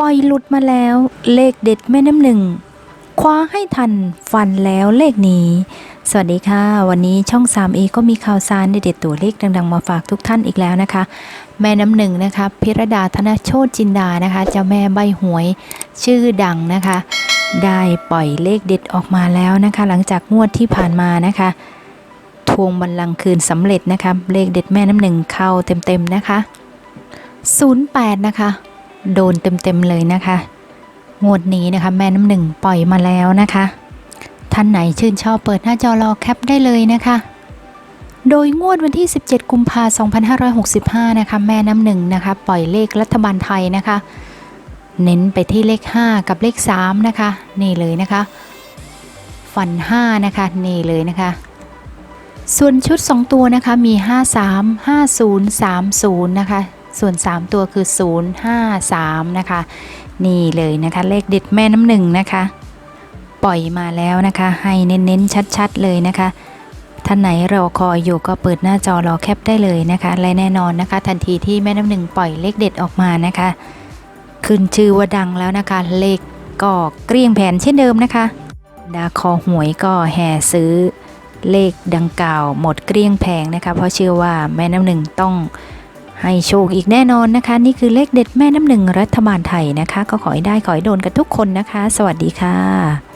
ปล่อยหลุดมาแล้ว เลขเด็ดแม่น้ำหนึ่งคว้าให้ทันฟันแล้วเลขนี้ สวัสดีค่ะ วันนี้ช่อง3 e ก็มีข่าวสารเด็ดตัวเลขดังๆ มาฝากทุกท่านอีกแล้วนะคะ แม่น้ำหนึ่งนะคะพิรดาธนโชตจินดานะคะเจ้าแม่ใบหวยชื่อดังนะคะ ได้ปล่อยเลขเด็ดออกมาแล้วนะคะ หลังจากงวดที่ผ่านมานะคะ ทวงบัลลังก์คืนสำเร็จนะคะเลขเด็ดแม่น้ำหนึ่งเข้าเต็มๆนะคะ 08 นะคะ โดนเต็มๆเลยนะคะ งวดนี้นะคะแม่น้ำหนึ่งปล่อยมาแล้วนะคะ ท่านไหนชื่นชอบเปิดหน้าจอรอแคปได้เลยนะคะ โดยงวดวันที่ 17 กุมภาพันธ์2565 นะคะ แม่น้ำหนึ่งนะคะ ปล่อยเลขรัฐบาลไทยนะคะ เน้นไปที่เลข 5 กับเลข 3 นะคะ นี่เลยนะคะ ฟัน 5 นะคะ นี่เลยนะคะส่วนชุด 2 ตัวนะคะมี 53 50 30 นะคะ ส่วน 3 ตัวคือ 053 นะคะ นี่เลยนะคะ เลขเด็ดแม่น้ำหนึ่งนะคะ ปล่อยมาแล้วนะคะ ให้เน้นๆชัดๆเลยนะคะท่านไหนรอคอยอยู่ก็เปิดหน้าจอรอแคปได้เลยนะคะ และแน่นอนนะคะ ทันทีที่แม่น้ำหนึ่งปล่อยเลขเด็ดออกมานะคะ ขึ้นชื่อว่าดังแล้วนะคะ เลขก็เกลี้ยงแผนเช่นเดิมนะคะดาคอหวยก็แห่ซื้อเลขดังกล่าวหมดเกลี้ยงแผงนะคะ เพราะเชื่อว่าแม่น้ำหนึ่งต้อง ให้โชคอีกแน่นอนนะคะ นี่คือเลขเด็ดแม่น้ำหนึ่งรัฐบาลไทยนะคะ ก็ขอให้ได้ขอให้โดนกันทุกคนนะคะ สวัสดีค่ะ